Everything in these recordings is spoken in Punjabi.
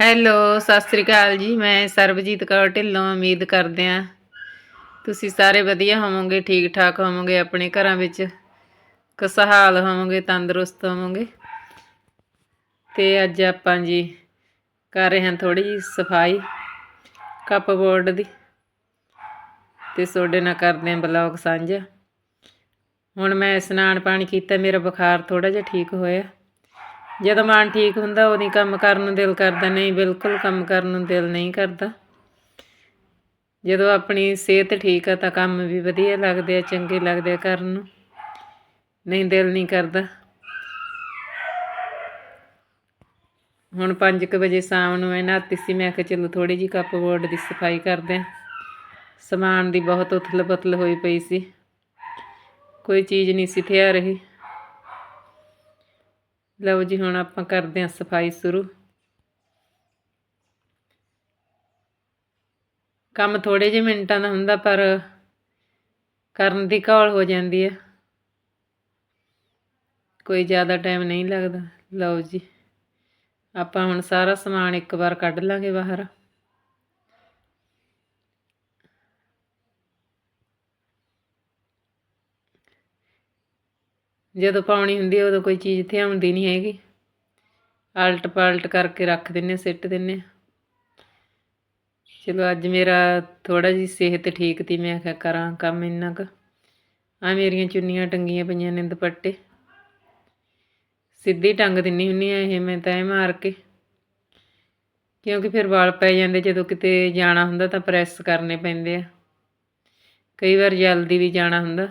ਹੈਲੋ, ਸਤਿ ਸ੍ਰੀ ਅਕਾਲ ਜੀ। ਮੈਂ ਸਰਬਜੀਤ ਕੌਰ ਢਿੱਲੋਂ ਉਮੀਦ ਕਰਦੇ ਹਾਂ। ਤੁਸੀਂ ਸਾਰੇ ਵਧੀਆ ਹੋਵੋਗੇ ਠੀਕ ਠਾਕ ਹੋਵੋਗੇ ਆਪਣੇ ਘਰਾਂ ਵਿੱਚ? ਖੁਸ਼ਹਾਲ ਹੋਵੋਗੇ, ਤੰਦਰੁਸਤ ਹੋਵੋਗੇ? ਤੇ ਅੱਜ ਆਪਾਂ ਜੀ ਕਰ ਰਹੇ ਹਾਂ ਥੋੜੀ ਜਿਹੀ ਸਫ਼ਾਈ ਕੱਪ ਬੋਰਡ ਦੀ। ਤੇ ਤੁਹਾਡੇ ਨਾਲ ਕਰਦੇ ਹਾਂ ਬਲੌਗ ਸਾਂਝਾ। ਹੁਣ ਮੈਂ ਇਸ਼ਨਾਨ ਪਾਣੀ ਕੀਤਾ, ਮੇਰਾ ਬੁਖਾਰ ਥੋੜਾ ਜਿਹਾ ਠੀਕ ਹੋਇਆ। ਜਦੋਂ ਮਨ ਠੀਕ ਹੁੰਦਾ, ਉਦੋਂ ਕੰਮ ਕਰਨ ਨੂੰ ਦਿਲ ਕਰਦਾ। ਨਹੀਂ, ਬਿਲਕੁਲ ਕੰਮ ਕਰਨ ਨੂੰ ਦਿਲ ਨਹੀਂ ਕਰਦਾ। ਜਦੋਂ ਆਪਣੀ ਸਿਹਤ ਠੀਕ ਆ, ਤਾਂ ਕੰਮ ਵੀ ਵਧੀਆ ਲੱਗਦੇ ਆ, ਚੰਗੇ ਲੱਗਦੇ ਆ ਕਰਨ ਨੂੰ। ਨਹੀਂ, ਦਿਲ ਨਹੀਂ ਕਰਦਾ। ਹੁਣ 5:00 ਵਜੇ ਸ਼ਾਮ ਨੂੰ ਮੈਂ ਨਹਾਤੀ ਸੀ। ਮੈਂ ਕਿਹਾ, ਚਲੋ ਥੋੜੀ ਜਿਹੀ ਕੱਪ ਬੋਰਡ ਦੀ ਸਫ਼ਾਈ ਕਰਦੇ ਆ ਸਮਾਨ ਦੀ ਬਹੁਤ ਉਥਲ ਪੁਥਲ ਹੋਈ ਪਈ ਸੀ। ਕੋਈ ਚੀਜ਼ ਨਹੀਂ ਸੀ, ਥਿਆ ਰਹੀ। ਲਓ ਜੀ, ਹੁਣ ਆਪਾਂ ਕਰਦੇ ਹਾਂ ਸਫ਼ਾਈ ਸ਼ੁਰੂ। ਕੰਮ ਥੋੜੇ ਜਿਹੇ ਮਿੰਟਾਂ ਦਾ ਹੁੰਦਾ, ਪਰ ਕਰਨ ਦੀ ਘਾਲ ਹੋ ਜਾਂਦੀ ਹੈ। ਕੋਈ ਜ਼ਿਆਦਾ ਟਾਈਮ ਨਹੀਂ ਲੱਗਦਾ। ਲਓ ਜੀ, ਆਪਾਂ ਹੁਣ ਸਾਰਾ ਸਮਾਨ ਇੱਕ ਵਾਰ ਕੱਢ ਲਾਂਗੇ ਬਾਹਰ। ਜਦੋਂ ਪਾਉਣੀ ਹੁੰਦੀ ਹੈ ਉਦੋਂ ਕੋਈ ਚੀਜ਼ ਇੱਥੇ ਆਉਂਦੀ ਨਹੀਂ ਹੈਗੀ। ਆਲਟ ਪਾਲਟ ਕਰਕੇ ਰੱਖ ਦਿੰਨੇ ਸਿੱਟ ਦਿੰਨੇ ਚਲੋ ਅੱਜ ਮੇਰਾ ਥੋੜਾ ਜੀ ਸਿਹਤ ਠੀਕ ਤੀ, ਮੈਂ ਕਿਹਾ ਕਰਾਂ ਕੰਮ ਇੰਨਾ ਕੁ। ਆ ਮੇਰੀਆਂ ਚੁੰਨੀਆਂ ਟੰਗੀਆਂ ਪਈਆਂ ਨੇ ਦੁਪੱਟੇ। ਸਿੱਧੀ ਟੰਗ ਦਿੰਨੀ ਹੁੰਨੀ ਆ ਇਹ, ਮੈਂ ਤੈਅ ਮਾਰ ਕੇ। ਕਿਉਂਕਿ ਫਿਰ ਵਾਲ ਪੈ ਜਾਂਦੇ, ਜਦੋਂ ਕਿਤੇ ਜਾਣਾ ਹੁੰਦਾ ਤਾਂ ਪ੍ਰੈਸ ਕਰਨੇ ਪੈਂਦੇ ਆ। ਕਈ ਵਾਰ ਜਲਦੀ ਵੀ ਜਾਣਾ ਹੁੰਦਾ।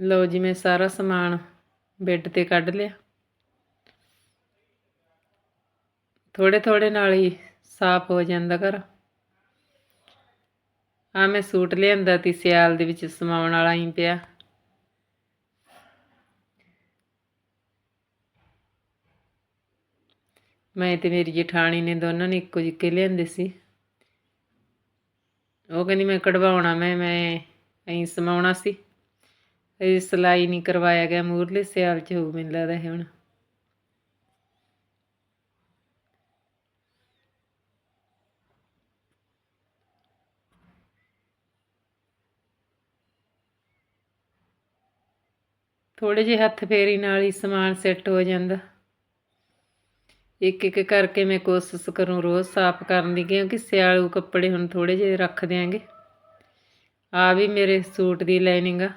ਲਓ ਜੀ, ਮੈਂ ਸਾਰਾ ਸਮਾਨ ਬੈੱਡ ਤੇ ਕੱਢ ਲਿਆ। ਥੋੜੇ ਥੋੜੇ ਨਾਲ ਹੀ ਸਾਫ਼ ਹੋ ਜਾਂਦਾ ਘਰ। ਆ ਮੈਂ ਸੂਟ ਲਿਆਂਦਾ ਤੀ, ਸਿਆਲ ਦੇ ਵਿੱਚ ਸਮਾਉਣ ਵਾਲਾ ਹੀ ਪਿਆ। ਮੈਂ ਤੇ ਮੇਰੀ ਜਠਾਣੀ ਨੇ ਦੋਨਾਂ ਨੇ ਇੱਕੋ ਜਿੱਕੇ ਲਿਆਂਦੇ ਸੀ। ਉਹ ਕਹਿੰਦੀ, ਮੈਂ ਕਢਵਾਉਣਾ, ਮੈਂ ਮੈਂ ਐਂ ਸਮਾਉਣਾ ਸੀ। ਇਹ ਸਿਲਾਈ ਨਹੀਂ ਕਰਵਾਇਆ ਗਿਆ, ਮੂਰਲੇ ਸਿਆਲ ਚ ਹੋਊ ਮੈਨੂੰ ਲੱਗਦਾ ਇਹ ਹੁਣ। ਥੋੜੇ ਜਿਹੇ ਹੱਥ ਫੇਰੀ ਨਾਲ ਹੀ ਸਮਾਨ ਸੈੱਟ ਹੋ ਜਾਂਦਾ। ਇੱਕ ਇੱਕ ਕਰਕੇ ਮੈਂ ਕੋਸ਼ਿਸ਼ ਕਰੂੰ ਰੋਜ਼ ਸਾਫ਼ ਕਰਨ ਦੀ, ਕਿਉਂਕਿ ਸਿਆਲੂ ਕੱਪੜੇ ਹੁਣ ਥੋੜੇ ਜਿਹੇ ਰੱਖ ਦਿਆਂਗੇ। ਆ ਵੀ ਮੇਰੇ ਸੂਟ ਦੀ ਲਾਈਨਿੰਗ ਆ।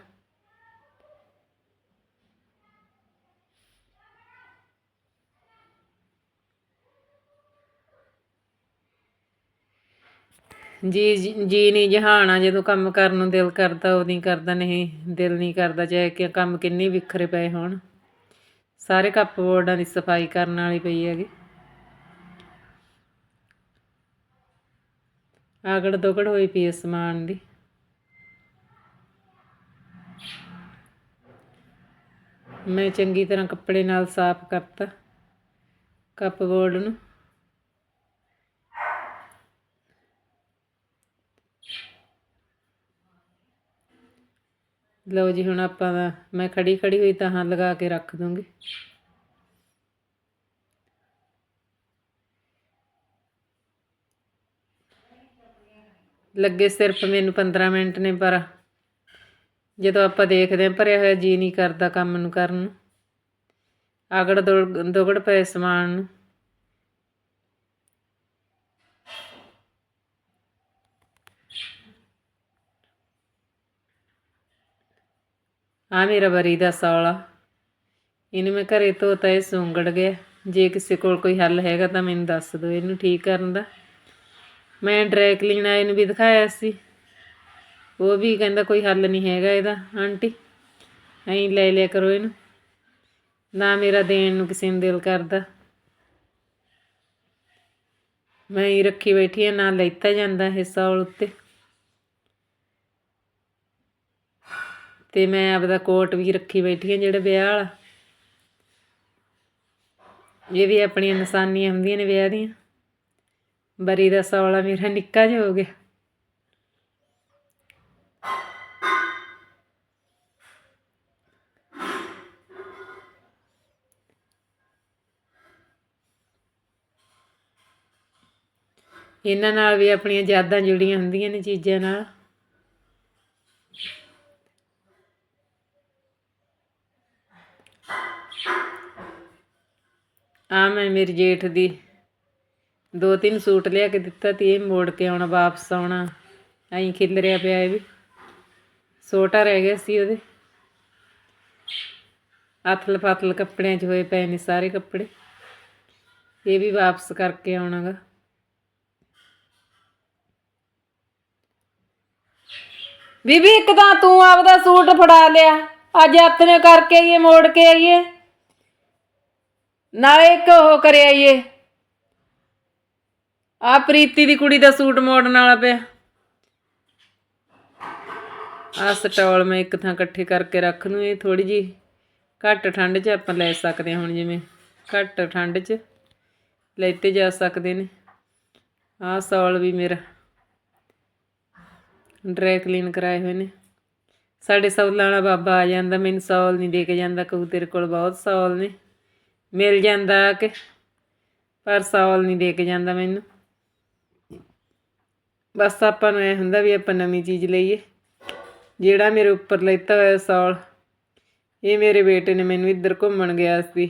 ਜੀ, ਜੀ- ਜੀ ਨਹੀਂ ਜਹਾਨਾ ਜਦੋਂ ਕੰਮ ਕਰਨ ਨੂੰ ਦਿਲ ਕਰਦਾ, ਉਦੋਂ ਹੀ ਕਰਦਾ, ਨਹੀਂ ਦਿਲ ਨਹੀਂ ਕਰਦਾ, ਚਾਹੇ ਕਿ ਕੰਮ ਕਿੰਨੇ ਵਿਖਰੇ ਪਏ ਹੋਣ। ਸਾਰੇ ਕੱਪ ਬੋਰਡਾਂ ਦੀ ਸਫ਼ਾਈ ਕਰਨ ਵਾਲੀ ਪਈ ਹੈਗੀ। ਆਗੜ ਦੋਗੜ ਹੋਈ ਪਈ ਇਸ ਸਮਾਨ ਦੀ। ਮੈਂ ਚੰਗੀ ਤਰ੍ਹਾਂ ਕੱਪੜੇ ਨਾਲ ਸਾਫ਼ ਕਰਤਾ, ਕੱਪ ਬੋਰਡ ਨੂੰ। ਲਓ ਜੀ, ਹੁਣ ਆਪਾਂ ਦਾ ਮੈਂ ਖੜੀ ਖੜੀ ਹੋਈ ਤਾਂ ਹਾਂ ਲਗਾ ਕੇ ਰੱਖ ਦੂੰਗੀ। ਲੱਗੇ ਸਿਰਫ ਮੈਨੂੰ 15 ਮਿੰਟ ਨੇ, ਪਰ ਜਦੋਂ ਆਪਾਂ ਦੇਖਦੇ ਹਾਂ, ਭਰਿਆ ਹੋਇਆ ਜੀ ਨਹੀਂ ਕਰਦਾ ਕੰਮ ਨੂੰ ਕਰਨ ਨੂੰ। ਆਗੜ ਦੋੜ- ਦੋਗੜ ਪਏ ਸਮਾਨ ਨੂੰ। ਆ ਮੇਰਾ ਬਰੀ ਦਾ ਸੌਲਾ। ਇਹਨੂੰ ਮੈਂ ਘਰੇ ਧੋਤਾ, ਇਹ ਸੁੰਗੜ ਗਿਆ। ਜੇ ਕਿਸੇ ਕੋਲ ਕੋਈ ਹੱਲ ਹੈਗਾ ਤਾਂ ਮੈਨੂੰ ਦੱਸ ਦਿਓ, ਇਹਨੂੰ ਠੀਕ ਕਰਨ ਦਾ। ਮੈਂ ਡਰਾਈ ਕਲੀਨ ਆਏ ਨੂੰ ਵੀ ਦਿਖਾਇਆ ਸੀ। ਉਹ ਵੀ ਕਹਿੰਦਾ ਕੋਈ ਹੱਲ ਨਹੀਂ ਹੈਗਾ ਇਹਦਾ, ਆਂਟੀ। ਐਂ ਲੈ ਲਿਆ ਕਰੋ ਇਹਨੂੰ। ਨਾ ਮੇਰਾ ਦੇਣ ਨੂੰ ਕਿਸੇ ਨੂੰ ਦਿਲ ਕਰਦਾ। ਮੈਂ ਹੀ ਰੱਖੀ ਬੈਠੀ ਆ, ਨਾ ਲੈਤਾ ਜਾਂਦਾ ਇਹ ਸੌਲ ਉੱਤੇ। ਤੇ ਮੈਂ ਆਪਦਾ ਕੋਟ ਵੀ ਰੱਖੀ ਬੈਠੀ ਆ ਜਿਹੜਾ ਵਿਆਹ ਵਾਲਾ। ਇਹ ਵੀ ਆਪਣੀਆਂ ਨਿਸ਼ਾਨੀਆਂ ਹੁੰਦੀਆਂ ਨੇ ਵਿਆਹ ਦੀਆਂ। ਬਰੀ ਦਾ ਸੌਲਾ ਮੇਰਾ ਨਿੱਕਾ ਜਿਹਾ ਹੋ ਗਿਆ। ਇਹਨਾਂ ਨਾਲ ਵੀ ਆਪਣੀਆਂ ਯਾਦਾਂ ਜੁੜੀਆਂ ਹੁੰਦੀਆਂ ਨੇ ਚੀਜ਼ਾਂ ਨਾਲ। ਆ ਮੈਂ ਮੇਰੀ ਜੇਠ ਦੀ ਦੋ ਤਿੰਨ ਸੂਟ ਲਿਆ ਕੇ ਦਿੱਤਾ ਤੇ ਇਹ ਮੋੜ ਕੇ ਆਉਣਾ ਵਾਪਸ ਆਉਣਾ। ਐਂ ਖਿਲਰਿਆ ਪਿਆ ਇਹ ਵੀ। ਛੋਟਾ ਰਹਿ ਗਿਆ ਸੀ ਉਹਦੇ। ਅਥਲ ਫਤਲ ਕੱਪੜਿਆਂ 'ਚ ਹੋਏ ਪਏ ਨੇ ਸਾਰੇ ਕੱਪੜੇ। ਇਹ ਵੀ ਵਾਪਸ ਕਰਕੇ ਆਉਣਾਗਾ। ਬੀਬੀ ਇੱਕ ਤਾਂ ਤੂੰ ਆਪਦਾ ਸੂਟ ਫੜਾ ਲਿਆ। ਅੱਜ ਹੱਥ ਨੇ ਕਰਕੇ ਆਈਏ ਮੋੜ ਕੇ ਆਈਏ ਨਾਲੇ ਇੱਕ ਉਹ ਕਰਿਆ ਆਈਏ ਆ ਪ੍ਰੀਤੀ ਦੀ ਕੁੜੀ ਦਾ ਸੂਟ ਮੋੜਨ ਵਾਲਾ ਪਿਆ। ਆ ਸਟਾਲ ਮੈਂ ਇੱਕ ਥਾਂ ਇਕੱਠੇ ਕਰਕੇ ਰੱਖ ਨੂੰ ਇਹ ਥੋੜੀ ਜੀ ਘੱਟ ਠੰਡ 'ਚ ਆਪਾਂ ਲੈ ਸਕਦੇ ਹਾਂ ਹੁਣ ਜਿਵੇਂ ਘੱਟ ਠੰਡ 'ਚ ਲੈਤੇ ਜਾ ਸਕਦੇ ਨੇ। ਆਹ ਸੌਲ ਵੀ ਮੇਰਾ ਡਰਾਈ ਕਲੀਨ ਕਰਾਏ ਹੋਏ ਨੇ। ਸਾਡੇ ਸੌਲਾਂ ਵਾਲਾ ਬਾਬਾ ਆ ਜਾਂਦਾ, ਮੈਨੂੰ ਸੌਲ ਨਹੀਂ ਦੇ ਕੇ ਜਾਂਦਾ, ਕਹੂ ਤੇਰੇ ਕੋਲ ਬਹੁਤ ਸੌਲ ਨੇ। ਮਿਲ ਜਾਂਦਾ ਆ ਕੇ, ਪਰ ਸੌਲ ਨਹੀਂ ਦੇ ਕੇ ਜਾਂਦਾ ਮੈਨੂੰ। ਬਸ ਆਪਾਂ ਨੂੰ ਇਹ ਹੁੰਦਾ ਵੀ ਆਪਾਂ ਨਵੀਂ ਚੀਜ਼ ਲਈਏ। ਜਿਹੜਾ ਮੇਰੇ ਉੱਪਰ ਲੈਤਾ ਹੋਇਆ ਸੌਲ, ਇਹ ਮੇਰੇ ਬੇਟੇ ਨੇ ਮੈਨੂੰ ਇੱਧਰ ਘੁੰਮਣ ਗਿਆ ਸੀ।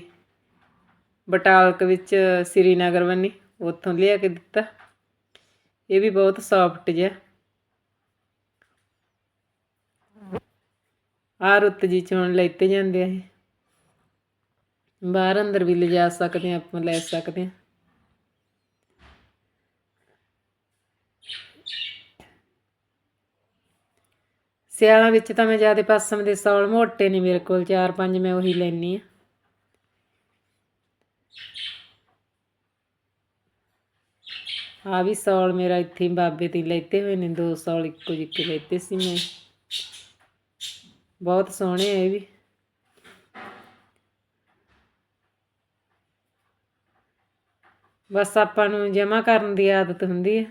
ਬਟਾਲਕ ਵਿੱਚ ਸ੍ਰੀਨਗਰ ਬੰਨੀ ਉੱਥੋਂ ਲਿਆ ਕੇ ਦਿੱਤਾ। ਇਹ ਵੀ ਬਹੁਤ ਸੌਫਟ ਜਿਹਾ। ਆ ਰੁੱਤ ਜੀ ਚ ਹੁਣ ਲੈਤੇ ਜਾਂਦੇ ਆ ਇਹ। ਬਾਹਰ ਅੰਦਰ ਵੀ ਲਿਜਾ ਸਕਦੇ ਆ ਆਪਾਂ ਲੈ ਸਕਦੇ ਆ ਸਿਆਲਾਂ ਵਿੱਚ ਤਾਂ ਮੈਂ ਜ਼ਿਆਦਾ ਪਸਮ ਦੇ ਸੌਲ ਮੋਟੇ ਨੇ ਮੇਰੇ ਕੋਲ, ਚਾਰ ਪੰਜ ਮੈਂ ਉਹੀ ਲੈਣੀ ਆ ਆ ਵੀ ਸੌਲ ਮੇਰਾ ਇੱਥੇ ਬਾਬੇ ਤੇ ਲੈਤੇ ਹੋਏ ਨੇ, ਦੋ ਸੌਲ ਇੱਕੋ ਜਿੱਕੇ ਲੈਤੇ ਸੀ ਮੈਂ। ਬਹੁਤ ਸੋਹਣੇ ਆ ਇਹ ਵੀ। ਬਸ ਆਪਾਂ ਨੂੰ ਜਮਾ ਕਰਨ ਦੀ ਆਦਤ ਹੁੰਦੀ ਹੈ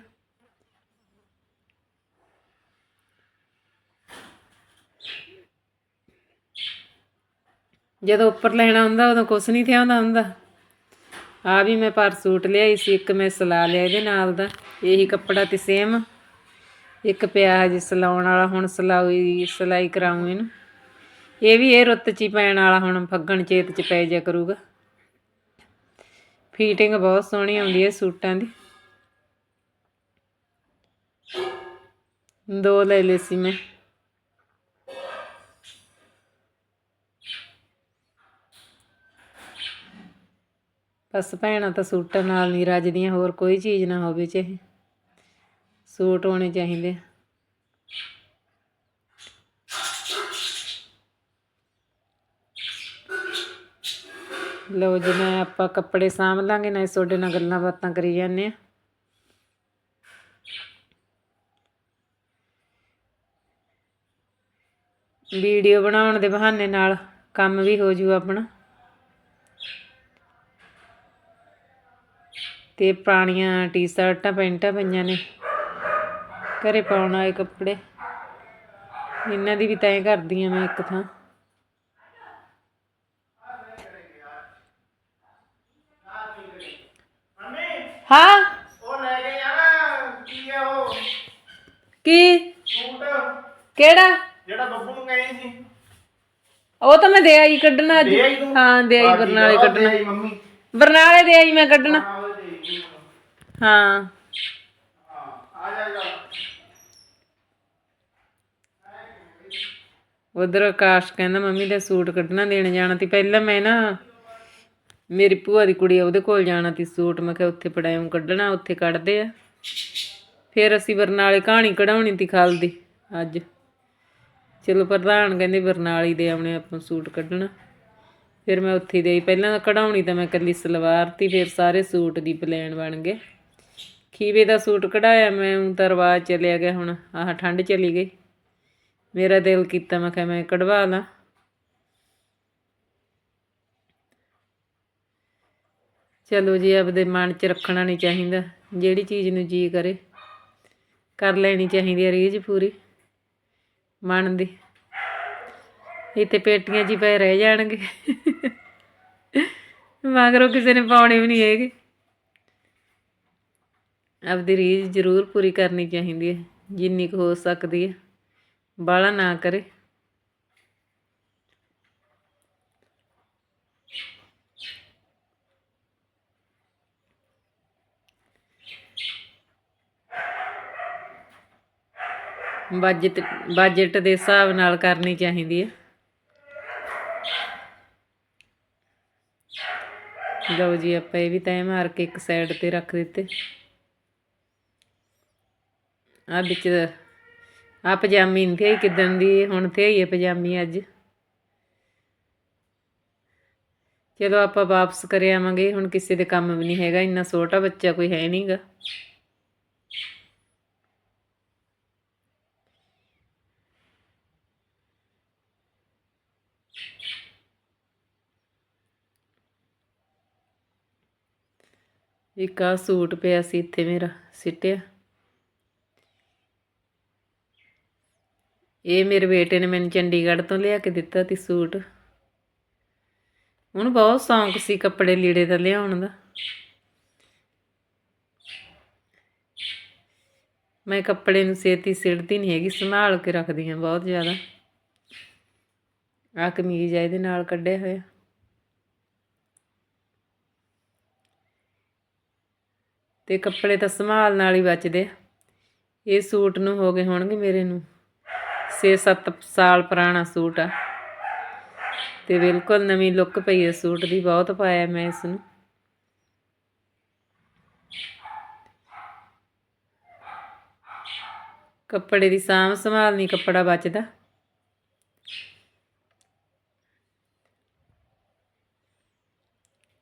ਜਦੋਂ ਉੱਪਰ ਲੈਣਾ ਹੁੰਦਾ, ਉਦੋਂ ਕੁਛ ਨਹੀਂ ਥਿਆਉਂਦਾ ਹੁੰਦਾ ਆ ਵੀ ਮੈਂ ਪਰ ਸੂਟ ਲਿਆਈ ਸੀ, ਇੱਕ ਮੈਂ ਸਲਾ ਲਿਆ ਇਹਦੇ ਨਾਲ ਦਾ। ਇਹੀ ਕੱਪੜਾ ਤੇ ਸੇਮ ਇੱਕ ਪਿਆ ਹਜੇ ਸਲਾਉਣ ਵਾਲਾ ਹੁਣ ਸਲਾਈ ਸਲਾਈ ਕਰਾਉਂ ਇਹਨੂੰ। ਇਹ ਵੀ ਇਹ ਰੁੱਤ ਚ ਹੀ ਪੈਣ ਵਾਲਾ ਹੁਣ ਫੱਗਣ ਚੇਤ ਚ ਪੈ ਜਾ ਕਰੂਗਾ। ਫੀਟਿੰਗ ਬਹੁਤ ਸੋਹਣੀ ਆਉਂਦੀ ਹੈ ਸੂਟਾਂ ਦੀ। ਦੋ ਲੈ ਲਏ ਸੀ ਮੈਂ। ਬਸ ਭੈਣਾਂ ਤਾਂ ਸੂਟਾਂ ਨਾਲ ਨਹੀਂ ਰੱਜਦੀਆਂ, ਹੋਰ ਕੋਈ ਚੀਜ਼ ਨਾ ਹੋਵੇ ਚਾਹੇ। ਸੂਟ ਹੋਣੇ ਚਾਹੀਦੇ ਆ। ਲਓ ਜੀ, ਮੈਂ ਆਪਾਂ ਕੱਪੜੇ ਸਾਂਭ ਲਾਂਗੇ ਨਾ ਤੁਹਾਡੇ ਨਾਲ ਗੱਲਾਂ ਬਾਤਾਂ ਕਰੀ ਜਾਂਦੇ ਆ ਵੀਡੀਓ ਬਣਾਉਣ ਦੇ ਬਹਾਨੇ ਨਾਲ ਕੰਮ ਵੀ ਹੋ ਜੂ ਆਪਣਾ। ਤੇ ਪੁਰਾਣੀਆਂ ਟੀ-ਸ਼ਰਟਾਂ, ਪੈਂਟਾਂ ਪਈਆਂ ਨੇ। ਘਰੇ ਪਾਉਣ ਵਾਲੇ ਕੱਪੜੇ। ਇਹਨਾਂ ਦੀ ਵੀ ਤੈਅ ਕਰਦੀ ਆ ਮੈਂ ਇੱਕ ਥਾਂ। ਹਾਂ? ਉਹ ਲੈ ਕੇ ਜਾਣਾ ਕੀ ਆ ਉਹ? ਕੀ? ਸੂਟ। ਕਿਹੜਾ? ਜਿਹੜਾ ਬੱਬੂ ਨੂੰ ਕਹੀ ਸੀ। ਉਹ ਤਾਂ ਮੈਂ ਦੇ ਆਈ ਕੱਢਣਾ ਅੱਜ। ਦੇ ਆਈ ਤੂੰ? ਹਾਂ ਦੇ ਆਈ ਬਰਨਾਲੇ ਕੱਢਣਾ। ਦੇ ਆਈ ਮੰਮੀ। ਬਰਨਾਲੇ ਦੇ ਆਈ ਮੈਂ ਕੱਢਣਾ। ਹਾਂ ਉਹ ਦੇ ਆਈ। ਹਾਂ। ਹਾਂ ਆ ਜਾ ਜਾ। ਉਧਰ ਆਕਾਸ਼ ਕਹਿੰਦਾ ਮੰਮੀ ਦਾ ਸੂਟ ਕੱਢਣਾ ਦੇਣ ਜਾਣਾ ਤੀ। ਪਹਿਲਾਂ ਮੈਂ ਨਾ ਮੇਰੀ ਭੂਆ ਦੀ ਕੁੜੀ ਆ, ਉਹਦੇ ਕੋਲ ਜਾਣਾ ਤੀ ਸੂਟ। ਮੈਂ ਕਿਹਾ ਉੱਥੇ ਪੜਾਇਮ ਕੱਢਣਾ, ਉੱਥੇ ਕੱਢਦੇ ਆ। ਫਿਰ ਅਸੀਂ ਬਰਨਾਲੇ ਕਹਾਣੀ ਕਢਾਉਣੀ ਤੀ ਖਾਲ ਦੀ, ਅੱਜ। ਚਲੋ ਪ੍ਰਧਾਨ ਕਹਿੰਦੇ ਬਰਨਾਲੀ ਦੇ ਆਉਣੇ ਆਪਾਂ ਸੂਟ ਕੱਢਣਾ। ਫਿਰ ਮੈਂ ਉੱਥੇ ਦੇਈ, ਪਹਿਲਾਂ ਤਾਂ ਕਢਾਉਣੀ ਤਾਂ ਮੈਂ ਇਕੱਲੀ ਸਲਵਾਰ ਤੀ, ਫਿਰ ਸਾਰੇ ਸੂਟ ਦੀ ਪਲਾਨ ਬਣ ਗਏ। ਖੀਵੇ ਦਾ ਸੂਟ ਕਢਾਇਆ ਮੈਂ ਊਂ ਤਾਂ ਰਿਵਾਜ ਚਲਿਆ ਗਿਆ ਹੁਣ, ਆਹ ਠੰਡ ਚਲੀ ਗਈ। ਮੇਰਾ ਦਿਲ ਕੀਤਾ, ਮੈਂ ਕਿਹਾ ਮੈਂ ਕਢਵਾ ਲਾਂ। ਚਲੋ ਜੀ, ਆਪਦੇ ਮਨ 'ਚ ਰੱਖਣਾ ਨਹੀਂ ਚਾਹੀਦਾ। ਜਿਹੜੀ ਚੀਜ਼ ਨੂੰ ਜੀ ਕਰੇ, ਕਰ ਲੈਣੀ ਚਾਹੀਦੀ ਹੈ ਰੀਝ ਪੂਰੀ, ਮਨ ਦੀ। ਇੱਥੇ ਪੇਟੀਆਂ 'ਚ ਹੀ ਪਏ ਰਹਿ ਜਾਣਗੇ। ਮਗਰੋਂ ਕਿਸੇ ਨੇ ਪਾਉਣੇ ਵੀ ਨਹੀਂ ਹੈਗੇ। ਆਪਦੀ ਰੀਝ ਜ਼ਰੂਰ ਪੂਰੀ ਕਰਨੀ ਚਾਹੀਦੀ ਹੈ, ਜਿੰਨੀ ਕੁ ਹੋ ਸਕਦੀ ਹੈ। ਬਾਹਲਾ ਨਾ ਕਰੇ। ਬਜਟ ਬਜਟ ਦੇ ਹਿਸਾਬ ਨਾਲ ਕਰਨੀ ਚਾਹੀਦੀ ਹੈ। ਲਓ ਜੀ, ਆਪਾਂ ਇਹ ਵੀ ਤੈਅ ਮਾਰ ਕੇ ਇੱਕ ਸਾਈਡ ਤੇ ਰੱਖ ਦਿੱਤੇ। ਆ ਵਿੱਚ ਆ ਪਜਾਮੀ ਨਹੀਂ ਥੀ ਕਿਦਣ ਦੀ, ਹੁਣ ਤੇ ਹੈ ਪਜਾਮੀ ਅੱਜ। ਚਲੋ ਆਪਾਂ ਵਾਪਸ ਕਰ ਆਵਾਂਗੇ ਹੁਣ ਕਿਸੇ ਦੇ ਕੰਮ ਵੀ ਨਹੀਂ ਹੈਗਾ, ਇੰਨਾ ਛੋਟਾ ਬੱਚਾ ਕੋਈ ਹੈ ਨਹੀਂਗਾ ਇੱਕ ਆ ਸੂਟ ਪਿਆ ਸੀ ਇੱਥੇ ਮੇਰਾ, ਸਿੱਟਿਆ। ਇਹ ਮੇਰੇ ਬੇਟੇ ਨੇ ਮੈਨੂੰ ਚੰਡੀਗੜ੍ਹ ਤੋਂ ਲਿਆ ਕੇ ਦਿੱਤਾ ਸੀ ਸੂਟ। ਉਹਨੂੰ ਬਹੁਤ ਸ਼ੌਂਕ ਸੀ ਕੱਪੜੇ ਲੀੜੇ ਦਾ ਲਿਆਉਣ ਦਾ। ਮੈਂ ਕੱਪੜੇ ਨੂੰ ਛੇਤੀ ਸਿੜਦੀ ਨਹੀਂ ਹੈਗੀ, ਸੰਭਾਲ ਕੇ ਰੱਖਦੀ ਹਾਂ ਬਹੁਤ ਜ਼ਿਆਦਾ। ਆ ਕਮੀਜ਼ ਆ, ਇਹਦੇ ਨਾਲ ਕੱਢਿਆ ਹੋਇਆ। ਤੇ ਕੱਪੜੇ ਤਾਂ ਸੰਭਾਲ ਨਾਲ ਹੀ ਬਚਦੇ ਆ। ਇਹ ਸੂਟ ਨੂੰ ਹੋ ਗਏ ਹੋਣਗੇ ਮੇਰੇ ਨੂੰ 6-7 ਸਾਲ ਪੁਰਾਣਾ ਸੂਟ ਆ। ਤੇ ਬਿਲਕੁਲ ਨਵੀਂ ਲੁੱਕ ਪਈ ਹੈ ਸੂਟ ਦੀ, ਬਹੁਤ ਪਾਇਆ ਮੈਂ ਇਸ ਨੂੰ। ਕੱਪੜੇ ਦੀ ਸਾਂਭ ਸੰਭਾਲ ਨਹੀਂ ਕੱਪੜਾ ਬਚਦਾ।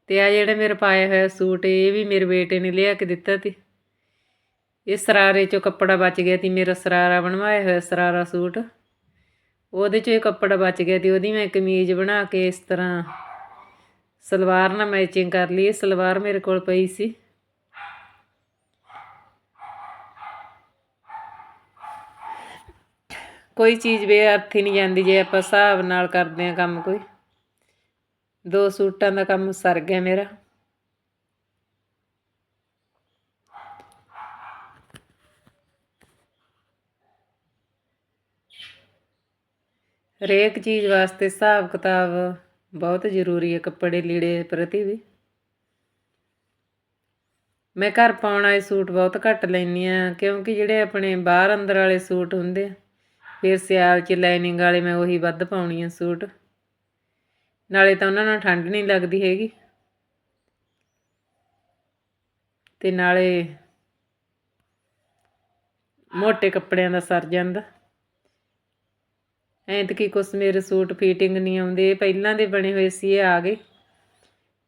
ਤੇ ਆ ਜਿਹੜਾ ਮੇਰੇ ਪਾਇਆ ਹੋਇਆ ਸੂਟ, ਇਹ ਵੀ ਮੇਰੇ ਬੇਟੇ ਨੇ ਲਿਆ ਕੇ ਦਿੱਤਾ ਤੀ। ਇਹ ਸਰਾਰੇ ਚੋਂ ਕੱਪੜਾ ਬਚ ਗਿਆ ਤੀ, ਮੇਰਾ ਸਰਾਰਾ ਬਣਵਾਇਆ ਹੋਇਆ ਸਰਾਰਾ ਸੂਟ। ਉਹਦੇ ਚੋਂ ਇਹ ਕੱਪੜਾ ਬਚ ਗਿਆ ਤੀ, ਉਹਦੀ ਮੈਂ ਕਮੀਜ਼ ਬਣਾ ਕੇ ਇਸ ਤਰ੍ਹਾਂ ਸਲਵਾਰ ਨਾਲ ਮੈਚਿੰਗ ਕਰ ਲਈ, ਇਹ ਸਲਵਾਰ ਮੇਰੇ ਕੋਲ ਪਈ ਸੀ। ਕੋਈ ਚੀਜ਼ ਬੇਅਰਥ ਹੀ ਨਹੀਂ ਜਾਂਦੀ, ਜੇ ਆਪਾਂ ਹਿਸਾਬ ਨਾਲ ਕਰਦੇ ਆ ਕੰਮ ਕੋਈ। ਦੋ ਸੂਟਾਂ ਦਾ ਕੰਮ ਸਰ ਗਿਆ ਮੇਰਾ। ਹਰੇਕ ਚੀਜ਼ ਵਾਸਤੇ ਹਿਸਾਬ ਕਿਤਾਬ ਬਹੁਤ ਜ਼ਰੂਰੀ ਹੈ ਕੱਪੜੇ ਲੀੜੇ ਪ੍ਰਤੀ ਵੀ। ਮੈਂ ਘਰ ਪਾਉਣ ਵਾਲੇ ਸੂਟ ਬਹੁਤ ਘੱਟ ਲੈਂਦੀ ਆ ਕਿਉਂਕਿ ਜਿਹੜੇ ਆਪਣੇ ਬਾਹਰ ਅੰਦਰ ਵਾਲੇ ਸੂਟ ਹੁੰਦੇ ਆ, ਫਿਰ ਸਿਆਲ 'ਚ ਲਾਈਨਿੰਗ ਵਾਲੇ ਮੈਂ ਉਹੀ ਵੱਧ ਪਾਉਣੀ ਆ ਸੂਟ। ਨਾਲੇ ਤਾਂ ਉਹਨਾਂ ਨਾਲ ਠੰਡ ਨਹੀਂ ਲੱਗਦੀ ਹੈਗੀ। ਤੇ ਨਾਲੇ ਮੋٹے ਕੱਪੜਿਆਂ ਦਾ ਸਰ ਜਾਂਦਾ। ਐਤਕੀ ਕੁਛ ਮੇਰੇ ਸੂਟ ਫੀਟਿੰਗ ਨਹੀਂ ਆਉਂਦੇ ਪਹਿਲਾਂ ਦੇ ਬਣੇ ਹੋਏ ਸੀ, ਇਹ ਆ ਗਏ।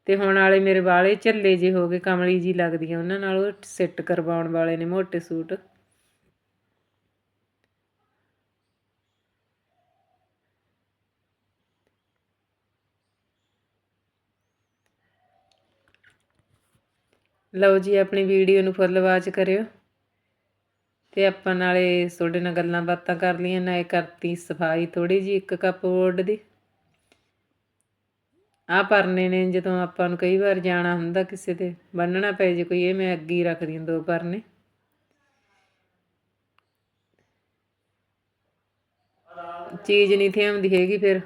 ਤੇ ਹੁਣ ਵਾਲੇ ਮੇਰੇ ਵਾਲੇ ਝੱਲੇ ਜੇ ਹੋ ਗਏ, ਕਮਲੀ ਜੀ ਲੱਗਦੀ ਆ ਉਹਨਾਂ ਨਾਲ, ਉਹ ਸੈੱਟ ਕਰਵਾਉਣ ਵਾਲੇ ਨੇ ਮੋٹے ਸੂਟ। ਲਓ ਜੀ, ਆਪਣੀ ਵੀਡੀਓ ਨੂੰ ਫੁੱਲ ਵਾਚ ਕਰਿਓ। ਤੇ ਆਪਾਂ ਨਾਲੇ ਤੁਹਾਡੇ ਨਾਲ ਗੱਲਾਂ ਬਾਤਾਂ ਕਰ ਲਈਆਂ, ਨਾਲੇ ਕਰਤੀ ਸਫ਼ਾਈ ਥੋੜੀ ਜੀ ਇੱਕ ਕੱਪ ਬੋਰਡ ਦੀ। ਆ ਪਰਨੇ ਨੇ, ਜਦੋਂ ਆਪਾਂ ਨੂੰ ਕਈ ਵਾਰ ਜਾਣਾ ਹੁੰਦਾ ਕਿਸੇ ਤੇ ਬੰਨਣਾ ਪਏ ਜੇ ਕੋਈ, ਇਹ ਮੈਂ ਅੱਗੇ ਰੱਖਦੀ ਹਾਂ ਦੋ ਪਰਨੇ। ਚੀਜ਼ ਨਹੀਂ ਥੇ ਆਉਂਦੀ ਹੈਗੀ ਫਿਰ।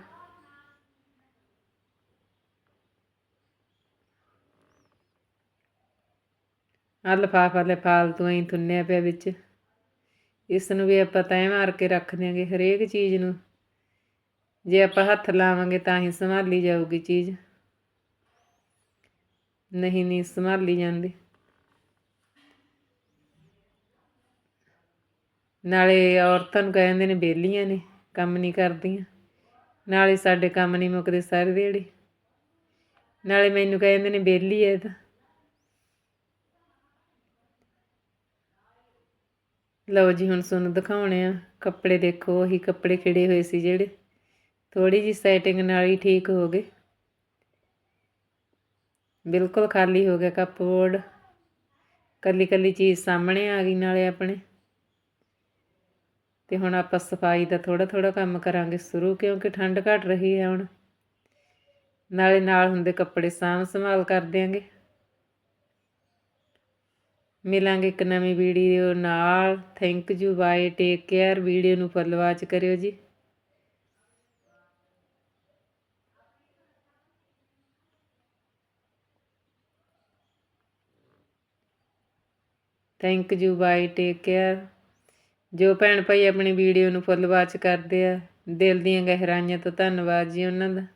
ਆਹ ਲਿਫਾਫਾ ਲੈ ਫਾਲਤੂ ਐਂ ਥੁੰਨਿਆ ਪਿਆ ਵਿੱਚ। ਇਸ ਨੂੰ ਵੀ ਆਪਾਂ ਤੈਅ ਮਾਰ ਕੇ ਰੱਖ ਦਿਆਂਗੇ ਹਰੇਕ ਚੀਜ਼ ਨੂੰ। ਜੇ ਆਪਾਂ ਹੱਥ ਲਾਵਾਂਗੇ ਤਾਂ ਹੀ ਸੰਭਾਲੀ ਜਾਊਗੀ ਚੀਜ਼। ਨਹੀਂ ਨਹੀਂ, ਸੰਭਾਲੀ ਜਾਂਦੀ। ਨਾਲੇ ਔਰਤਾਂ ਨੂੰ ਕਹਿੰਦੇ ਨੇ ਬੇਲੀਆਂ ਨੇ, ਕੰਮ ਨਹੀਂ ਕਰਦੀਆਂ। ਨਾਲੇ ਸਾਡੇ ਕੰਮ ਨਹੀਂ ਮੁੱਕਦੇ ਸਾਰੇ ਦਿਹਾੜੀ ਨਾਲੇ ਮੈਨੂੰ ਕਹਿੰਦੇ ਨੇ ਬੇਲੀ ਐ ਤਾਂ। ਲਓ ਜੀ, ਹੁਣ ਤੁਹਾਨੂੰ ਦਿਖਾਉਣੇ ਆ। ਕੱਪੜੇ ਦੇਖੋ, ਉਹੀ ਕੱਪੜੇ ਖਿੜੇ ਹੋਏ ਸੀ ਜਿਹੜੇ। ਥੋੜੀ ਜੀ ਸੈਟਿੰਗ ਨਾਲ ਹੀ ਠੀਕ ਹੋ ਗਏ। ਬਿਲਕੁਲ ਖਾਲੀ ਹੋ ਗਿਆ ਕੱਪ ਬੋਰਡ ਕੱਲੀ ਕੱਲੀ ਚੀਜ਼ ਸਾਹਮਣੇ ਆ ਗਈ ਨਾਲੇ ਆਪਣੇ। ਤੇ ਹੁਣ ਆਪਾਂ ਸਫ਼ਾਈ ਦਾ ਥੋੜਾ ਥੋੜਾ ਕੰਮ ਕਰਾਂਗੇ ਸ਼ੁਰੂ, ਕਿਉਂਕਿ ਠੰਡ ਘਟ ਰਹੀ ਹੈ ਹੁਣ। ਨਾਲੇ ਨਾਲ ਹੁੰਦੇ ਕੱਪੜੇ ਸਾਂਭ ਸੰਭਾਲ ਕਰ ਦਿਆਂਗੇ। ਮਿਲਾਂਗੇ ਇੱਕ ਨਵੀਂ ਵੀਡੀਓ ਨਾਲ। Thank you bye take care video ਨੂੰ ਫੁੱਲ ਵਾਚ ਕਰਿਓ ਜੀ। Thank you bye take care ਜੋ ਭੈਣ ਭਾਈ ਆਪਣੀ ਵੀਡੀਓ ਨੂੰ ਫੁੱਲ ਵਾਚ ਕਰਦੇ ਆ, ਦਿਲ ਦੀਆਂ ਗਹਿਰਾਈਆਂ ਤੋਂ ਧੰਨਵਾਦ ਜੀ ਉਹਨਾਂ ਦਾ।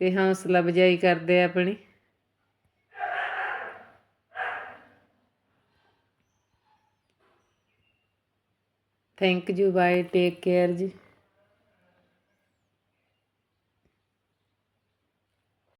ਤੇ ਹੌਸਲਾ ਵਜਾਈ ਕਰਦੇ ਆ ਆਪਣੀ। Thank you bye take care ਜੀ।